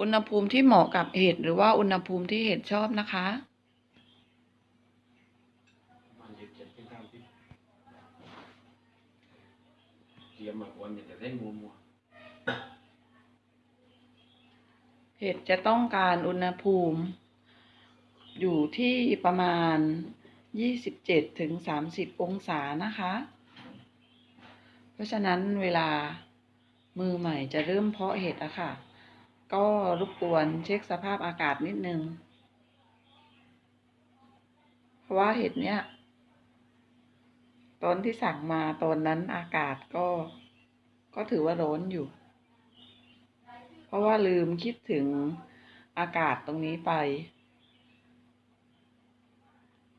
อุณหภูมิที่เหมาะกับเห็ดหรือว่าอุณหภูมิที่เห็ดชอบนะคะประมาณยี่สิบเจ็ดที่สามสิบเตรียมมาวันเนี่ยจะได้มัวมัวเห็ดจะต้องการอุณหภูมิ อยู่ที่ประมาณ 27ถึง30 องศานะคะ เพราะฉะนั้นเวลามือใหม่จะเริ่มเพาะเห็ดอะค่ะ ก็รบกวนเช็คสภาพอากาศนิดนึง เพราะว่าเห็ดเนี้ยตอนที่สั่งมาตอนนั้นอากาศก็ก็ถือว่าร้อนอยู่ เพราะว่าลืมคิดถึงอากาศตรงนี้ไป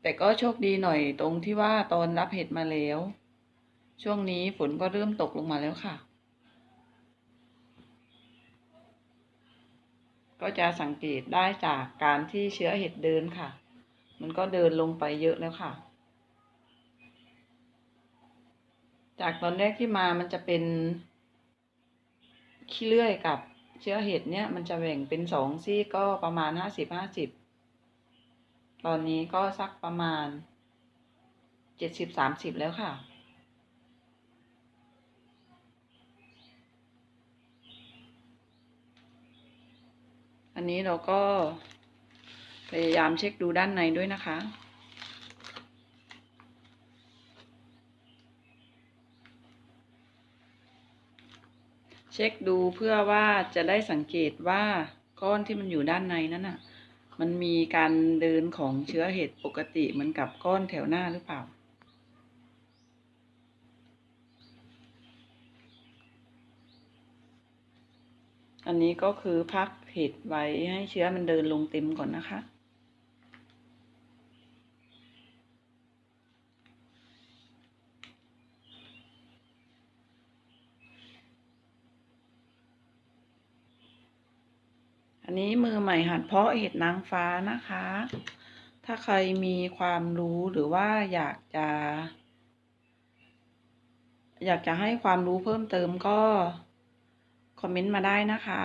แต่ก็โชคดีหน่อยตรงที่ว่าตอนรับเห็ดมาแล้ว ช่วงนี้ฝนก็เริ่มตกลงมาแล้วค่ะ ก็จะสังเกตได้จากการที่เชื้อเห็ดเดินค่ะ มันก็เดินลงไปเยอะแล้วค่ะ จากตอนแรกที่มามันจะเป็น ขี้เลื่อยกับเชื้อเห็ดเนี่ยมันจะแบ่งเป็นสองซี่ก็ประมาณห้าสิบห้าสิบตอนนี้ก็สักประมาณเจ็ดสิบสามสิบแล้วค่ะ อันนี้เราก็พยายามเช็คดูด้านในด้วยนะคะ เช็คดูเพื่อว่าจะได้สังเกตว่าก้อนที่มันอยู่ด้านในนั้นน่ะ มันมีการเดินของเชื้อเห็ดปกติเหมือนกับก้อนแถวหน้าหรือเปล่า อันนี้ก็คือพักเห็ดไว้ให้เชื้อมันเดินลงเต็มก่อนนะคะ อันนี้มือใหม่หัดเพาะเห็ดนางฟ้านะคะ ถ้าใครมีความรู้หรือว่าอยากจะ อยากจะให้ความรู้เพิ่มเติมก็ คอมเมนต์มาได้นะคะ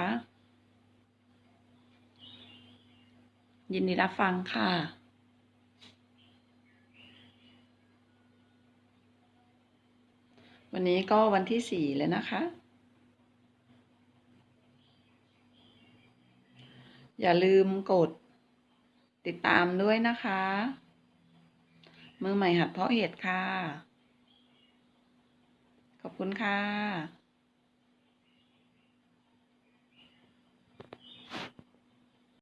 ยินดีรับฟังค่ะวันนี้ก็วันที่สี่เลยนะคะ อย่าลืมกดติดตามด้วยนะคะ มือใหม่หัดเพาะเห็ดค่ะ ขอบคุณค่ะ